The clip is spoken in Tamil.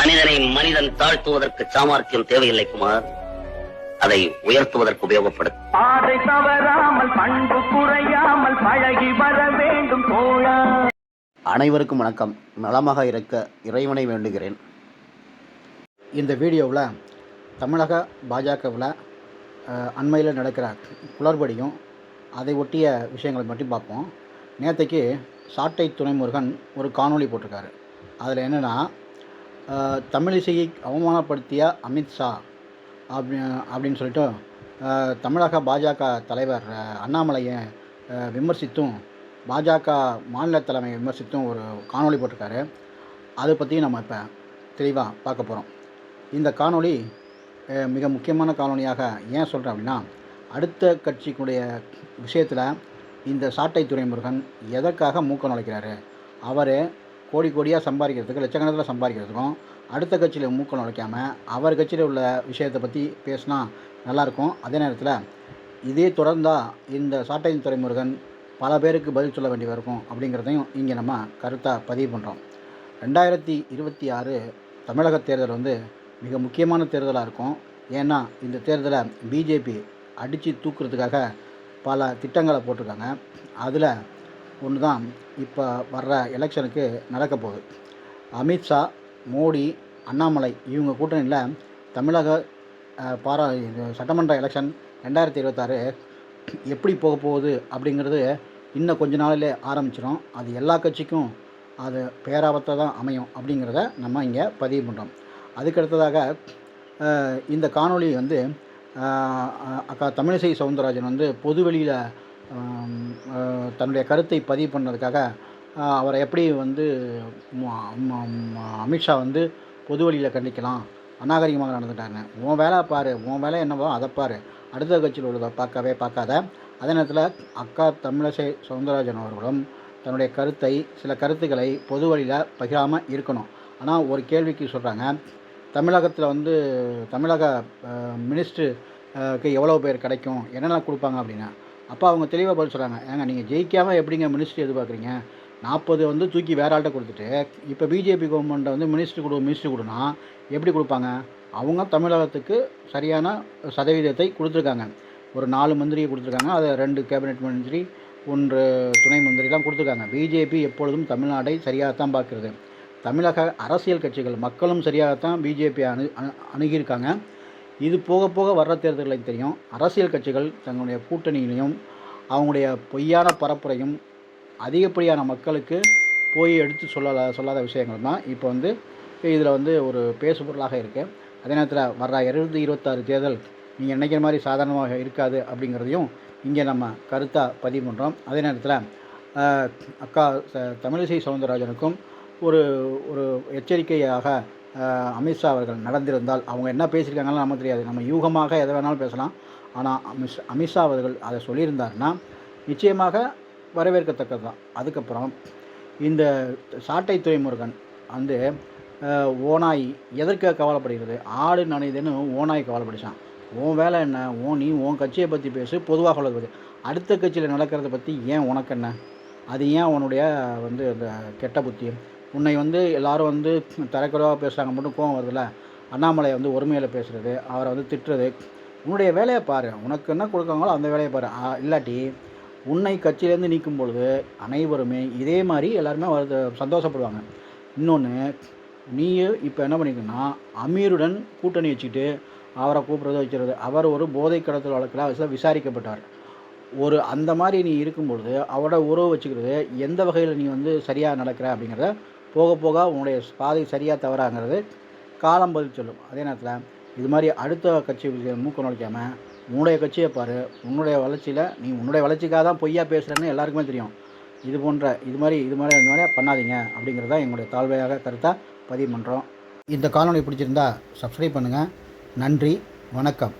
மனிதனை மனிதன் தாழ்த்துவதற்கு சாமர்த்தியம் தேவையில்லை குமார். அதை உயர்த்துவதற்கு உபயோகப்படும் பாதை தவறாமல் பண்பு குறையாமல் பழகி வர வேண்டும் தோழா அனைவருக்கும் வணக்கம். நலமாக இருக்க இறைவனை வேண்டுகிறேன். இந்த வீடியோவில் தமிழக பாஜகவில் அண்மையில் நடக்கிற குளறுபடியும் அதை ஒட்டிய விஷயங்களை மட்டும் பார்ப்போம். நேற்றுக்கு சாட்டை துணைமுருகன் ஒரு காணொளி போட்டிருக்காரு. அதில் என்னென்னா தமிழிசையை அவமானப்படுத்திய அமித்ஷா அப்படி அப்படின்னு சொல்லிட்டு தமிழக பாஜக தலைவர் அண்ணாமலையை விமர்சித்தும் பாஜக மாநில தலைமை விமர்சித்தும் ஒரு காணொளி போட்டிருக்காரு. அதை பற்றியும் நம்ம இப்போ தெளிவாக பார்க்க போகிறோம் இந்த காணொளி மிக முக்கியமான காணொலியாக ஏன் சொல்கிறேன் அப்படின்னா அடுத்த கட்சிக்குடைய விஷயத்தில் இந்த சாட்டை துறைமுருகன் எதற்காக மூக்க நுழைக்கிறாரு? அவர் கோடி கோடியாக சம்பாதிக்கிறதுக்கு லட்சக்கணக்கில் சம்பாதிக்கிறதுக்கும் அடுத்த கட்சியில் மூக்கம் நுழைக்காமல் அவர் கட்சியில் உள்ள விஷயத்தை பற்றி பேசினா நல்லாயிருக்கும். அதே நேரத்தில் இதே தொடர்ந்தால் இந்த சாட்டையின் துறைமுருகன் பல பேருக்கு பதில் சொல்ல வேண்டி இருக்கும் அப்படிங்கிறதையும் இங்கே நம்ம கருத்தாக பதிவு பண்ணுறோம் ரெண்டாயிரத்தி இருபத்தி ஆறு தமிழக தேர்தல் வந்து மிக முக்கியமான தேர்தலாக இருக்கும். ஏன்னா இந்த தேர்தலை பிஜேபி அடித்து தூக்குறதுக்காக பல திட்டங்களை போட்டிருக்காங்க. அதில் ஒன்று தான் இப்போ வர்ற எலெக்ஷனுக்கு நடக்க போகுது அமித்ஷா மோடி அண்ணாமலை இவங்க கூட்டணியில் தமிழக பாரா இது சட்டமன்ற எலெக்ஷன் ரெண்டாயிரத்தி இருபத்தாறு எப்படி போக போகுது அப்படிங்கிறது இன்னும் கொஞ்ச நாளிலே ஆரம்பிச்சிடும் அது எல்லா கட்சிக்கும் அது பேராபத்தை தான் அமையும் அப்படிங்கிறத நம்ம இங்கே பதிவு பண்ணுறோம் அதுக்கடுத்ததாக இந்த காணொளி வந்து அக்கா தமிழிசை சவுந்தரராஜன் வந்து பொதுவெளியில் தன்னுடைய கருத்தை பதிவு பண்ணதுக்காக அவரை எப்படி வந்து அமித்ஷா வந்து பொது வழியில் கண்டிக்கலாம் அநாகரிகமாக நடந்துட்டாங்க உன் வேலை பாரு உன் வேலை என்னவோ அதை பாரு. அடுத்த கட்சியில் உள்ளதை பார்க்கவே பார்க்காத. அதே நேரத்தில் அக்கா தமிழிசை சவுந்தரராஜன் அவர்களும் தன்னுடைய கருத்தை சில கருத்துக்களை பொது வழியில் பகிராமல் இருக்கணும். ஆனால் ஒரு கேள்விக்கு சொல்கிறாங்க தமிழகத்தில் வந்து தமிழக மினிஸ்டருக்கு எவ்வளோ பேர் கிடைக்கும் என்னென்ன கொடுப்பாங்க அப்படின்னா அப்போ அவங்க தெளிவாக பதில் சொல்கிறாங்க ஏங்க நீங்கள் ஜெயிக்காமல் எப்படிங்க மினிஸ்ட்ரி எதிர்பார்க்குறீங்க? நாற்பது வந்து தூக்கி வேற ஆள்கிட்ட கொடுத்துட்டு இப்போ பிஜேபி கவர்மெண்ட்டை வந்து மினிஸ்ட்ரி கொடு மினிஸ்ட்ரி கொடுனா எப்படி கொடுப்பாங்க? அவங்க தமிழகத்துக்கு சரியான சதவீதத்தை கொடுத்துருக்காங்க. ஒரு நாலு மந்திரியை கொடுத்துருக்காங்க. அதை ரெண்டு கேபினெட் மந்திரி ஒன்று துணை மந்திரிலாம் கொடுத்துருக்காங்க. பிஜேபி எப்பொழுதும் தமிழ்நாட்டை சரியாகத்தான் பார்க்குறது. தமிழக அரசியல் கட்சிகள் மக்களும் சரியாகத்தான் பிஜேபி அணு அணு அணுகியிருக்காங்க. இது போக போக வர்ற தேர்தல்களையும் தெரியும். அரசியல் கட்சிகள் தங்களுடைய கூட்டணியிலையும் அவங்களுடைய பொய்யான பரப்புரையும் அதிகப்படியான மக்களுக்கு போய் எடுத்து சொல்லல சொல்லாத விஷயங்கள் தான் இப்போ வந்து இதில் வந்து ஒரு பேசுபொருளாக இருக்குது அதே நேரத்தில் வர்ற இருபது இருபத்தாறு தேர்தல் நீங்கள் நினைக்கிற மாதிரி சாதாரணமாக இருக்காது அப்படிங்கிறதையும் இங்கே நம்ம கருத்தாக பதிவு பண்ணுறோம் அதே நேரத்தில் அக்கா ச- தமிழிசை சவுந்தரராஜனுக்கும் ஒரு ஒரு எச்சரிக்கையாக அமித்ஷா அவர்கள் நடந்திருந்தால் அவங்க என்ன பேசியிருக்காங்கன்னு நமக்கு தெரியாது. நம்ம யூகமாக எதை வேணாலும் பேசலாம். ஆனால் அமித் அமித்ஷா அவர்கள் அதை சொல்லியிருந்தாருன்னா நிச்சயமாக வரவேற்கத்தக்கது தான் அதுக்கப்புறம் இந்த சாட்டை துறைமுருகன் வந்து ஓனாய் ஓநாய் எதற்காக கவலைப்படுகிறது? ஆடு நனைதுன்னு ஓநாய் கவலைப்படுச்சான் உன் வேலை என்ன? ஓ நீ உன் கட்சியை பற்றி பேசு பொதுவாக உள்ளதை அடுத்த கட்சியில் நடக்கிறத பற்றி ஏன் உனக்கு என்ன? அது ஏன் உன்னுடைய வந்து அந்த கெட்ட புத்தி? உன்னை வந்து எல்லாரும் வந்து தரக்குறைவாக பேசுகிறாங்க மட்டும் கோவம் வருதுல்ல? அண்ணாமலை வந்து ஒருமையில் பேசுகிறது அவரை வந்து திட்டுறது. உன்னுடைய வேலையை பாரு. உனக்கு என்ன கொடுக்காங்களோ அந்த வேலையை பாரு. இல்லாட்டி உன்னை கட்சியிலேருந்து நீக்கும் பொழுது அனைவருமே இதே மாதிரி எல்லாருமே வருது சந்தோஷப்படுவாங்க. இன்னொன்று நீ இப்போ என்ன பண்ணிக்கணும்னா அமீருடன் கூட்டணி வச்சுக்கிட்டு அவரை கூப்பிட்றது வைக்கிறது. அவர் ஒரு போதை கடத்தல் வழக்கில் விசாரிக்கப்பட்டார். ஒரு அந்த மாதிரி நீ இருக்கும்பொழுது அவரோட உறவு வச்சுக்கிறது எந்த வகையில் நீ வந்து சரியாக நடக்கிற அப்படிங்கிறத போக போக உன்னுடைய பாதை சரியாக தவறாங்கிறது காலம் பதில் சொல்லும். அதே நேரத்தில் இது மாதிரி அடுத்த கட்சி மூக்கம் நுழைக்காமல் உன்னுடைய கட்சியை பாரு உன்னுடைய வளர்ச்சியில் நீ உன்னுடைய வளர்ச்சிக்காக தான் பொய்யா பேசுகிறேன்னு எல்லாருக்குமே தெரியும். இது போன்ற இது மாதிரி இது மாதிரி இந்த மாதிரி பண்ணாதீங்க அப்படிங்கிறத எங்களுடைய தாழ்வையாக கருத்தாக பதிவு பண்ணுறோம் இந்த காணொளி பிடிச்சிருந்தா சப்ஸ்கிரைப் பண்ணுங்கள் நன்றி வணக்கம்.